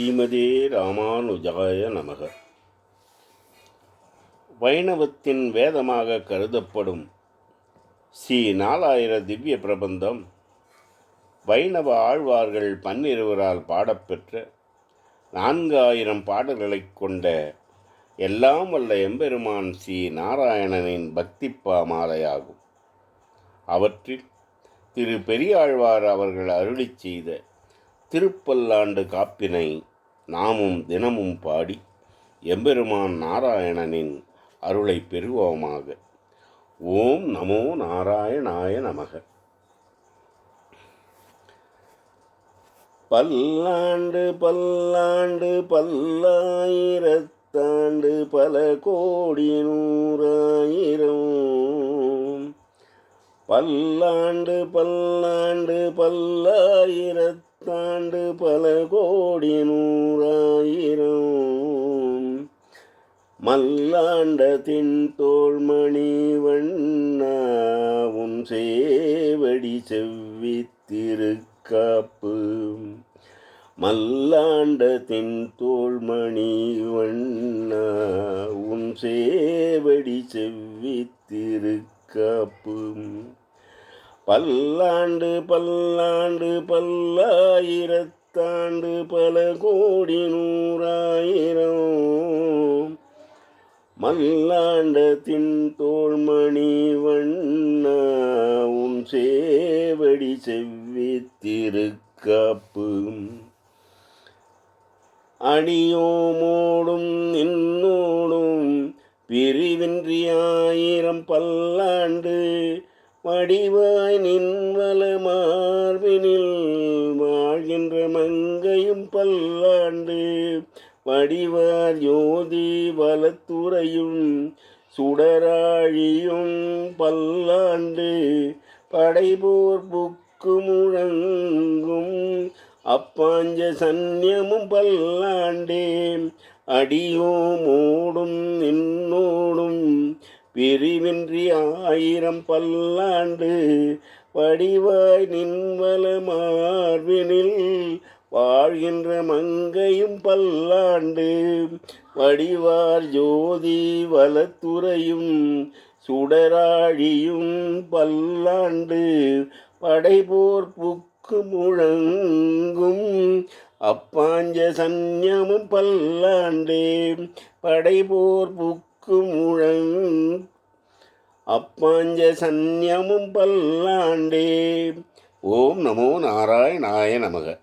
ஸ்ரீமதே ராமானுஜாய நமக. வைணவத்தின் வேதமாக கருதப்படும் ஸ்ரீ நாலாயிர திவ்ய பிரபந்தம் வைணவ ஆழ்வார்கள் பன்னிருவரால் பாடப்பெற்ற நான்காயிரம் பாடல்களைக் கொண்ட எல்லாம் வல்ல எம்பெருமான் ஸ்ரீ நாராயணனின் பக்திப்பா மாலையாகும். அவற்றில் திரு பெரியாழ்வார் அவர்கள் அருளிச் செய்த திருப்பல்லாண்டு காப்பினை நாமும் தினமும் பாடி எம்பெருமான் நாராயணனின் அருளை பெறுவோமாக. ஓம் நமோ நாராயணாய நமக. பல்லாண்டு பல்லாண்டு பல்லாயிரத்தாண்டு பல கோடி நூறாயிரம். பல்லாண்டு பல்லாண்டு தாண்டு பல கோடி நூறாயிரம். மல்லாண்ட தின் தோள்மணி வண்ணாவும் சேவடி செவ்வி திருக்காப்பு. மல்லாண்ட தின் தோள்மணி வண்ணா உன் சேவடி செவ்வி திருக்காப்பு. பல்லாண்டு பல்லாண்டு பல்லாயிரத்தாண்டு பல கோடி நூறாயிரம். மல்லாண்டத்தின் தோள்மணி வண்ணா சேவடி செவ்வித்திருக்காப்பு. அடியோமோடும் நின்னோடும் பிரிவின்றி ஆயிரம் பல்லாண்டு வடிவாய் நின்வல மார்பினில் வாழ்கின்ற மங்கையும் பல்லாண்டு வடிவார் யோதி வலத்துறையும் சுடராழியும் பல்லாண்டு படைபோர் புக்கு முழங்கும் அப்பாஞ்ச சந்நியமும் பல்லாண்டே அடியோ மூடும் நின் பிரிவின்றி ஆயிரம் பல்லாண்டு வடிவாய் நின்வல மார்பினில் வாழ்கின்ற மங்கையும் பல்லாண்டு வடிவார் ஜோதி வலத்துறையும் சுடராழியும் பல்லாண்டு படைபோர் புக்கு முழங்கும் அப்பாஞ்ச சந்நியமும் பல்லாண்டே படைபோர் புக்கு முழங் அப்பாஞ்ச சந்நியமும் பல்லாண்டே. ஓம் நமோ நாராயணாய நமக.